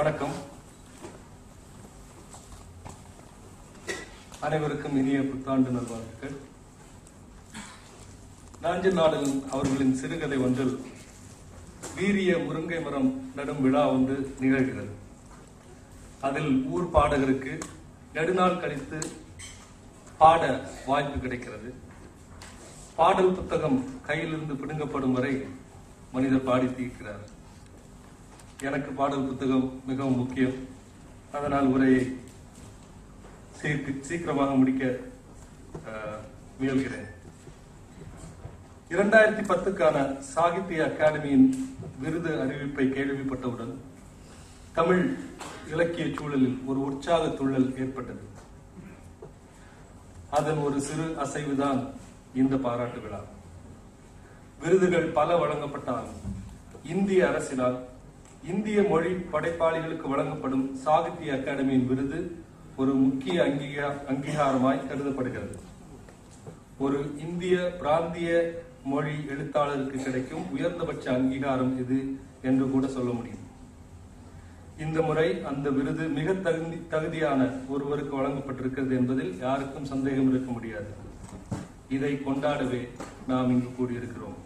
வணக்கம். அனைவருக்கும் இனிய புத்தாண்டு நல்வாழ்த்துக்கள். நாஞ்சில் நாடல் அவர்களின் சிறுகதை ஒன்றில் வீரிய முருங்கை மரம் நடும் விழா ஒன்று நிகழ்கிறது. அதில் ஊர் பாடகருக்கு நெடுநாள் கழித்து பாட வாய்ப்பு கிடைக்கிறது. பாடல் புத்தகம் கையிலிருந்து பிடுங்கப்படும் வரை மனிதர் பாடி தீர்க்கிறார். எனக்கு பாடல் புத்தகம் மிகவும் முக்கியம். அதனால் உரையை சீக்கிரமாக முடிக்க முயல்கிறேன். இரண்டாயிரத்தி பத்துக்கான சாகித்ய அகாடமியின் விருது அறிவிப்பை கேள்விப்பட்டவுடன் தமிழ் இலக்கிய சூழலில் ஒரு உற்சாக துள்ளல் ஏற்பட்டது. அதன் ஒரு சிறு அசைவுதான் இந்த பாராட்டு விழா. விருதுகள் பல வழங்கப்பட்டாலும் இந்திய அரசினால் இந்திய மொழி படைப்பாளிகளுக்கு வழங்கப்படும் சாகித்ய அகாடமியின் விருது ஒரு முக்கிய அங்கீகா அங்கீகாரமாய் கருதப்படுகிறது. ஒரு இந்திய பிராந்திய மொழி எழுத்தாளருக்கு கிடைக்கும் உயர்ந்தபட்ச அங்கீகாரம் இது என்று கூட சொல்ல முடியும். இந்த முறை அந்த விருது மிக தகுதி தகுதியான ஒருவருக்கு வழங்கப்பட்டிருக்கிறது என்பதில் யாருக்கும் சந்தேகம் இருக்க முடியாது. இதை கொண்டாடவே நாம் இங்கு கூடியிருக்கிறோம்.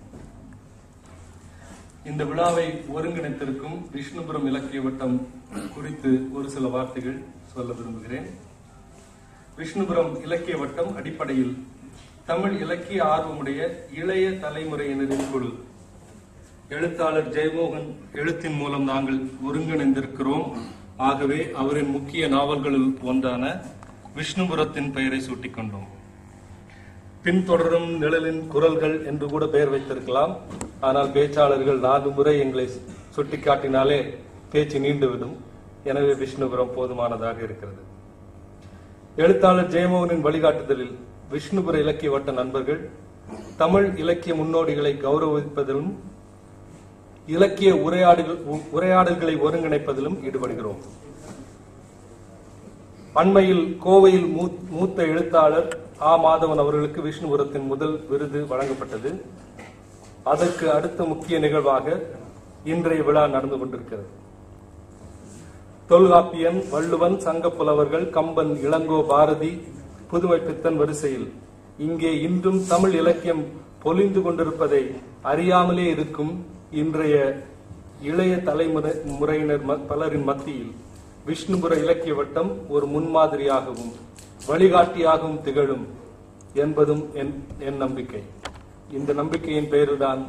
இந்த விழாவை ஒருங்கிணைத்திருக்கும் விஷ்ணுபுரம் இலக்கிய வட்டம் குறித்து ஒரு சில வார்த்தைகள் சொல்ல விரும்புகிறேன். விஷ்ணுபுரம் இலக்கிய வட்டம் அடிப்படையில் தமிழ் இலக்கிய ஆர்வமுடைய இளைய தலைமுறையினரின் குழு எழுத்தாளர் ஜெயமோகன் எழுத்தின் மூலம் நாங்கள் ஒருங்கிணைந்திருக்கிறோம். ஆகவே அவரின் முக்கிய நாவல்களில் ஒன்றான விஷ்ணுபுரத்தின் பெயரை சூட்டிக்கொண்டோம் பின்தொடரும் நிழலின் குரல்கள் என்று கூட பெயர் வைத்திருக்கலாம். ஆனால் பேச்சாளர்கள் நான்கு முறை எங்களை சுட்டிக்காட்டினாலே பேச்சு நீண்டுவிடும். எனவே விஷ்ணுபுரம் போதுமானதாக இருக்கிறது. எழுத்தாளர் ஜெயமோகனின் வழிகாட்டுதலில் விஷ்ணுபுர இலக்கிய வட்ட நண்பர்கள் தமிழ் இலக்கிய முன்னோடிகளை கௌரவிப்பதிலும் இலக்கிய உரையாடுகள் உ- உரையாடல்களை ஒருங்கிணைப்பதிலும் ஈடுபடுகிறோம். அண்மையில் கோவையில் மூத்த எழுத்தாளர் ஆ மாதவன் அவர்களுக்கு விஷ்ணுபுரத்தின் முதல் விருது வழங்கப்பட்டது. அதற்கு அடுத்த முக்கிய நிகழ்வாக இன்றைய விழா நடந்து கொண்டிருக்கிறது. தொல்காப்பியன் வள்ளுவன் சங்க புலவர்கள் கம்பன் இளங்கோ பாரதி புதுமை பித்தன் வரிசையில் இங்கே இன்றும் தமிழ் இலக்கியம் பொலிந்து கொண்டிருப்பதை அறியாமலே இருக்கும் இன்றைய இளைய தலைமுறை முறையினர் ம- பலரின் மத்தியில் விஷ்ணுபுர இலக்கிய வட்டம் ஒரு முன்மாதிரியாகவும் வழிகாட்டியாகவும் திகழும் என்பதும் என் என் நம்பிக்கை. இந்த நம்பிக்கையின் பெயரில்தான்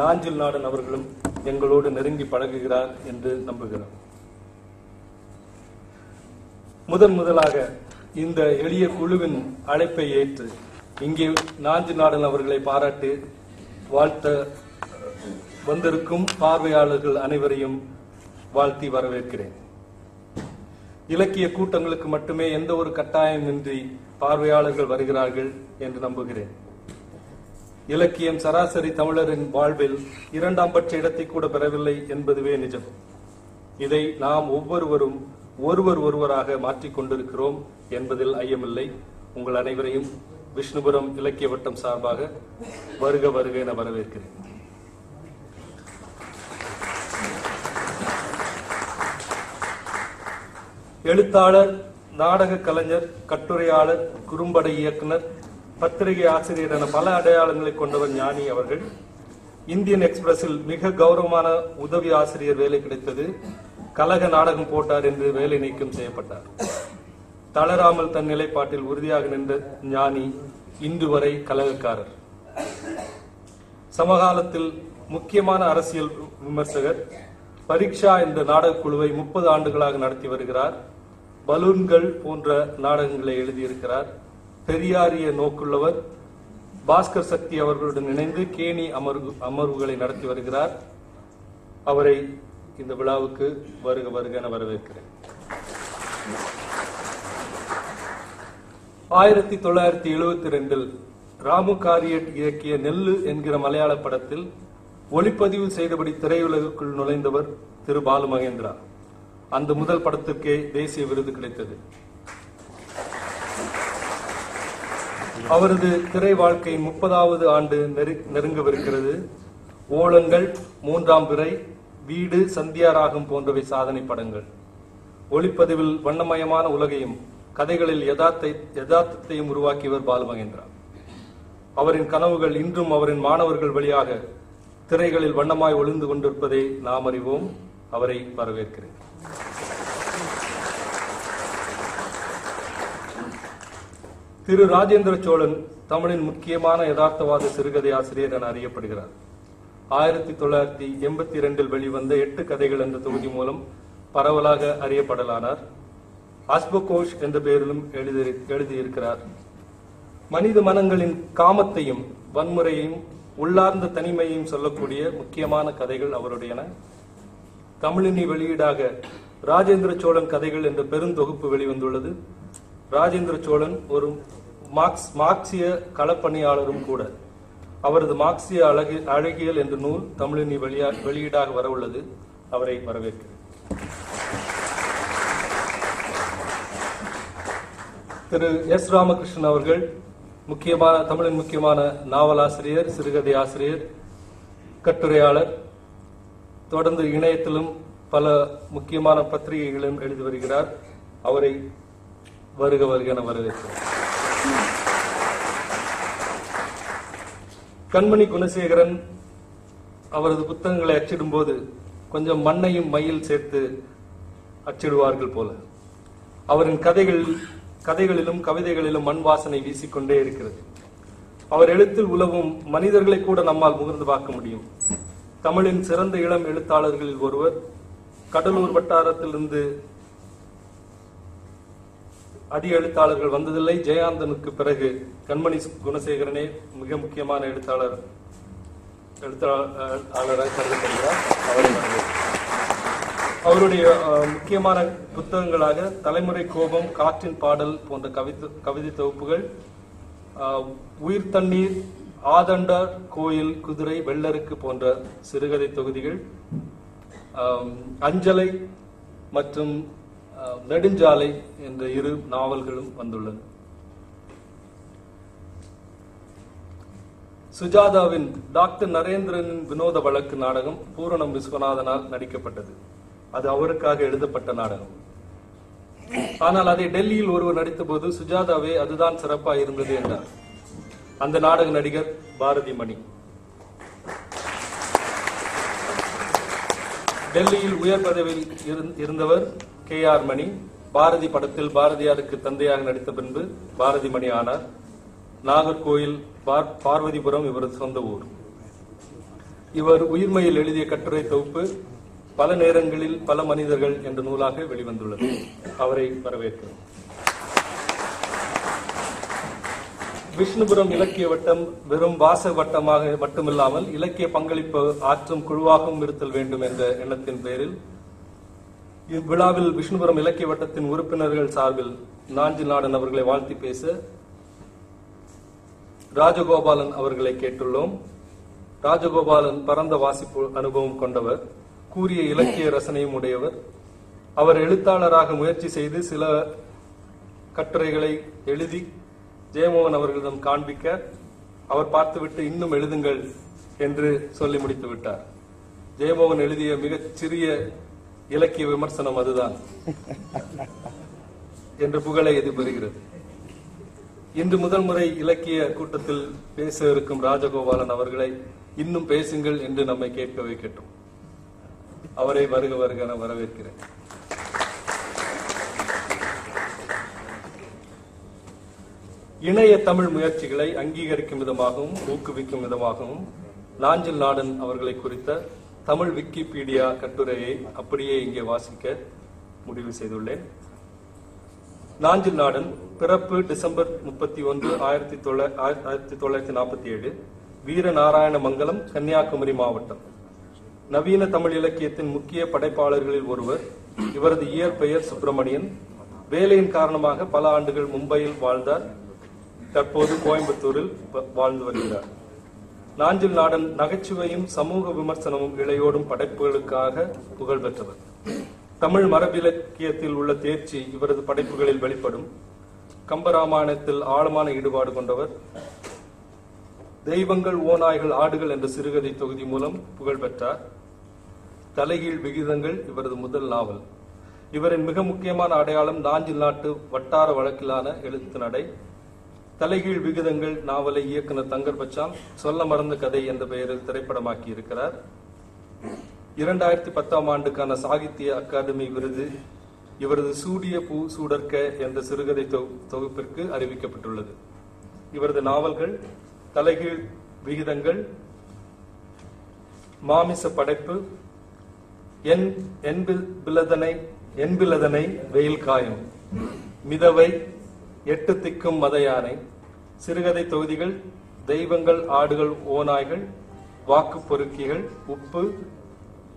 நாஞ்சில் நாடன் அவர்களும் எங்களோடு நெருங்கி பழகுகிறார் என்று நம்புகிறோம். முதன் முதலாக இந்த எளிய குழுவின் அழைப்பை ஏற்று இங்கே நாஞ்சி நாடன் அவர்களை பாராட்டி வாழ்த்த வந்திருக்கும் பார்வையாளர்கள் அனைவரையும் வாழ்த்தி வரவேற்கிறேன். இலக்கிய கூட்டங்களுக்கு மட்டுமே எந்த ஒரு கட்டாயமின்றி பார்வையாளர்கள் வருகிறார்கள் என்று நம்புகிறேன். இலக்கியம் சராசரி தமிழரின் வாழ்வில் இரண்டாம் பட்ச இடத்தை கூட பெறவில்லை என்பதுவே நிஜம். இதை நாம் ஒவ்வொருவரும் ஒருவர் ஒருவராக மாற்றிக் கொண்டிருக்கிறோம் என்பதில் ஐயமில்லை. உங்கள் அனைவரையும் விஷ்ணுபுரம் இலக்கிய வட்டம் சார்பாக வருக வருக என வரவேற்கிறேன். எழுத்தாளர் நாடக கலைஞர் கட்டுரையாளர் குறும்படை இயக்குனர் பத்திரிகை ஆசிரியர் என பல அடையாளங்களை கொண்டவர் ஞானி அவர்கள். இந்தியன் எக்ஸ்பிரஸில் மிக கௌரவமான உதவி ஆசிரியர் வேலை கிடைத்தது. கலக நாடகம் போட்டார் என்று வேலை நீக்கம் செய்யப்பட்டார். தளராமல் தன் நிலைப்பாட்டில் உறுதியாக நின்ற ஞானி இன்று வரை கலகக்காரர் சமகாலத்தில் முக்கியமான அரசியல் விமர்சகர் பரீட்சா என்ற நாடகக் குழுவை முப்பது ஆண்டுகளாக நடத்தி வருகிறார். பலூன்கள் போன்ற நாடகங்களை எழுதியிருக்கிறார். பெரியாரிய நோக்குள்ளவர் பாஸ்கர் சக்தி அவர்களுடன் இணைந்து கேணி அமர்வு அமர்வுகளை நடத்தி வருகிறார். அவரை இந்த விழாவுக்கு வருக வருக என வரவேற்கிறேன். ஆயிரத்தி தொள்ளாயிரத்தி எழுபத்தி ரெண்டில் ராமு காரியட் இயக்கிய நெல்லு என்கிற மலையாள படத்தில் ஒளிப்பதிவு செய்தபடி திரையுலகுக்குள் நுழைந்தவர் திரு பாலு மகேந்திரா அந்த முதல் படத்திற்கே தேசிய விருது கிடைத்தது. அவரது திரை வாழ்க்கை முப்பதாவது ஆண்டு நெருங்கவிருக்கிறது. ஓலங்கள் மூன்றாம் பிறை வீடு சந்தியா ராகம் போன்றவை சாதனை படங்கள். ஒளிப்பதிவில் வண்ணமயமான உலகையும் கதைகளில் யதார்த்தை யதார்த்தத்தையும் உருவாக்கியவர் பாலுமகேந்திரா. அவரின் கனவுகள் இன்றும் அவரின் மாணவர்கள் வழியாக திரைகளில் வண்ணமாய் ஒளிந்து கொண்டிருப்பதை நாம் அறிவோம். அவரை வரவேற்கிறேன். திரு ராஜேந்திர சோழன் தமிழின் முக்கியமான யதார்த்தவாத சிறுகதை ஆசிரியர் என அறியப்படுகிறார். ஆயிரத்தி தொள்ளாயிரத்தி எண்பத்தி இரண்டில் வெளிவந்த எட்டு கதைகள் என்ற தொகுதி மூலம் பரவலாக அறியப்படலானார். அஸ்பகோஷ் என்ற பெயரிலும் எழுதி எழுதியிருக்கிறார். மனித மனங்களின் காமத்தையும் வன்முறையையும் உள்ளார்ந்த தனிமையையும் சொல்லக்கூடிய முக்கியமான கதைகள் அவருடையன. தமிழினி வெளியீடாக ராஜேந்திர சோழன் கதைகள் என்ற பெருந்தொகுப்பு வெளிவந்துள்ளது. ராஜேந்திர சோழன் ஒரு மார்க்ஸ் மார்க்சிய களப்பணியாளரும் கூட. அவரது மார்க்சிய அழகு அழகியல் என்ற நூல் தமிழினி வெளியா வெளியீடாக வரவுள்ளது. அவரை வரவேற்கிறேன். திரு எஸ் ராமகிருஷ்ணன் அவர்கள் முக்கியமான தமிழின் முக்கியமான நாவலாசிரியர் சிறுகதை ஆசிரியர் கட்டுரையாளர் தொடர்ந்து இணையத்திலும் பல முக்கியமான பத்திரிகைகளும் எழுதி வருகிறார். அவரை வருக வருக என வரவேற்கிறேன். கண்மணி குணசேகரன் அவரது புத்தகங்களை அச்சிடும் போது கொஞ்சம் மண்ணையும் மையில் சேர்த்து அச்சிடுவார்கள் போல. அவரின் கதைகள் கதைகளிலும் கவிதைகளிலும் மண் வாசனை வீசிக்கொண்டே இருக்கிறது. அவர் எழுத்தில் உலவும் மனிதர்களை கூட நம்மால் முகர்ந்து பார்க்க முடியும். தமிழின் சிறந்த இளம் எழுத்தாளர்களில் ஒருவர் கடலூர் வட்டாரத்திலிருந்து அதிக எழுத்தாளர்கள் வந்ததில்லை. ஜெயாந்தனுக்கு பிறகு கண்மணி குணசேகரனே மிக முக்கியமான எழுத்தாளர் எழுத்தாளராக கருதப்படுகிறார். அவரை அவருடைய முக்கியமான புத்தகங்களாக தலைமுறை கோபம் காற்றின் பாடல் போன்ற கவிதை கவிதை தொகுப்புகள் உயிர் தண்ணீர் ஆதண்டார் கோயில் குதிரை வெள்ளருக்கு போன்ற சிறுகதை தொகுதிகள் அஞ்சலை மற்றும் நெடுஞ்சாலை என்ற இரு நாவல்களும் வந்துள்ளன. சுஜாதாவின் டாக்டர் நரேந்திரனின் வினோத வழக்கு நாடகம் பூரணம் விஸ்வநாதனால் நடிக்கப்பட்டது. அது அவருக்காக எழுதப்பட்ட நாடகம். ஆனால் அதை டெல்லியில் ஒருவர் நடித்த போது சுஜாதாவே அதுதான் சிறப்பா இருந்தது என்றார். அந்த நாடக நடிகர் பாரதி மணி டெல்லியில் உயர் பதவியில் இருந்தவர் கே ஆர் மணி. பாரதி படத்தில் பாரதியாருக்கு தந்தையாக நடித்த பின்பு பாரதி மணி ஆனார். நாகர்கோயில் பார்- பார்வதிபுரம் இவரது சொந்த ஊர். இவர் உயிர்மையில் எழுதிய கட்டுரை தொகுப்பு பல நேரங்களில் பல மனிதர்கள் என்ற நூலாக வெளிவந்துள்ளது. அவரை வரவேற்கிறோம். விஷ்ணுபுரம் இலக்கிய வட்டம் வெறும் வாச வட்டமாக மட்டுமில்லாமல் இலக்கிய பங்களிப்பு ஆற்றும் குழுவாகவும் இருத்தல் வேண்டும் என்ற எண்ணத்தின் பேரில் இவ்விழாவில் விஷ்ணுபுரம் இலக்கிய வட்டத்தின் உறுப்பினர்கள் சார்பில் நாஞ்சி நாடன் அவர்களை வாழ்த்தி பேச ராஜகோபாலன் அவர்களை கேட்டுள்ளோம். ராஜகோபாலன் பரந்த வாசிப்பு அனுபவம் கொண்டவர். கூறிய இலக்கிய ரசனையும் உடையவர். அவர் எழுத்தாளராக முயற்சி செய்து சில கட்டுரைகளை எழுதி ஜெயமோகன் அவர்களிடம் காண்பிக்க அவர் பார்த்துவிட்டு இன்னும் எழுதுங்கள் என்று சொல்லி முடித்து விட்டார். ஜெயமோகன் எழுதிய மிகச் சிறிய இலக்கிய விமர்சனம் அதுதான். என்று புகழை இது பெறுகிறது. இன்று முதல் முறை இலக்கிய கூட்டத்தில் பேச இருக்கும் ராஜகோபாலன் அவர்களை இன்னும் பேசுங்கள் என்று நம்மை கேட்க வைக்கட்டும் அவரை வருக வருக என வரவேற்கிறேன். இணைய தமிழ் முயற்சிகளை அங்கீகரிக்கும் விதமாகவும் ஊக்குவிக்கும் விதமாகவும் லாஞ்சில் நாடன் அவர்களை குறித்த தமிழ் விக்கிபீடியா கட்டுரையை அப்படியே இங்கே வாசிக்க முடிவு செய்துள்ளேன். நாஞ்சில் நாடன் பிறப்பு டிசம்பர் முப்பத்தி ஒன்று ஆயிரத்தி தொள்ளா- ஆயிரத்தி தொள்ளாயிரத்தி நாற்பத்தி ஏழு வீரநாராயணமங்கலம் கன்னியாகுமரி மாவட்டம். நவீன தமிழ் இலக்கியத்தின் முக்கிய படைப்பாளர்களில் ஒருவர் இவரது இயற்பெயர் சுப்பிரமணியன். வேலையின் காரணமாக பல ஆண்டுகள் மும்பையில் வாழ்ந்தார். தற்போது கோயம்புத்தூரில் வ- வாழ்ந்து வருகிறார். நாஞ்சில் நாடன் நகைச்சுவையும் சமூக விமர்சனமும் இளையோடும் படைப்புகளுக்காக புகழ் பெற்றவர். தமிழ் மரபிலக்கியத்தில் உள்ள தேர்ச்சி இவரது படைப்புகளில் வெளிப்படும். கம்பராமாயணத்தில் ஆழமான ஈடுபாடு கொண்டவர். தெய்வங்கள் ஓநாய்கள் ஆடுகள் என்ற சிறுகதை தொகுதி மூலம் புகழ் பெற்றார். தலைகீழ் விகிதங்கள் இவரது முதல் நாவல். இவரின் மிக முக்கியமான அடையாளம் நாஞ்சில் நாட்டு வட்டார வழக்கிலான எழுத்து நடை. தலைகீழ் விகிதங்கள் நாவலை இயக்குனர் தங்கர் பச்சாம் சொல்ல மறந்த கதை என்ற பெயரில் திரைப்படமாக்கி இருக்கிறார். இரண்டாயிரத்தி பத்தாம் ஆண்டுக்கான சாகித்ய அகாதமி விருது இவரது சூடிய பூ சூடர்க்க என்ற சிறுகதை தொகு- தொகுப்பிற்கு அறிவிக்கப்பட்டுள்ளது. இவரது நாவல்கள் தலைகீழ் விகிதங்கள் மாமிச படைப்பு என் என்பிலதனை வெயில் காயும் மிதவை எட்டு திக்கும் மத யானை சிறுகதை தொகுதிகள் தெய்வங்கள் ஆடுகள் ஓநாய்கள் வாக்கு பொறுக்கிகள் உப்பு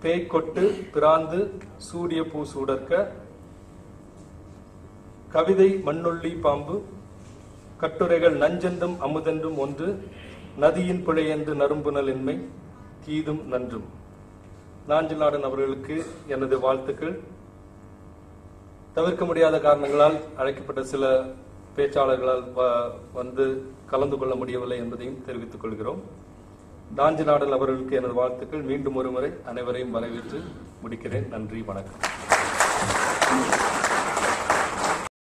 பேய்கொட்டு பிராந்து சூடிய பூ சூடர்க்க கவிதை மண்ணுள்ளி பாம்பு கட்டுரைகள் நஞ்சென்றும் அமுதென்றும் ஒன்று நதியின் பிழையென்று நறும்புணலின்மை தீதும் நன்றும். நாஞ்சிநாடன் அவர்களுக்கு எனது வாழ்த்துக்கள். தவிர்க்க முடியாத காரணங்களால் அழைக்கப்பட்ட சில பேச்சாளர்களால் வ- வந்து கலந்து கொள்ள முடியவில்லை என்பதையும் தெரிவித்துக் கொள்கிறோம். நாஞ்சிநாடன் அவர்களுக்கு எனது வாழ்த்துக்கள். மீண்டும் ஒருமுறை அனைவரையும் வரவேற்று முடிக்கிறேன். நன்றி வணக்கம்.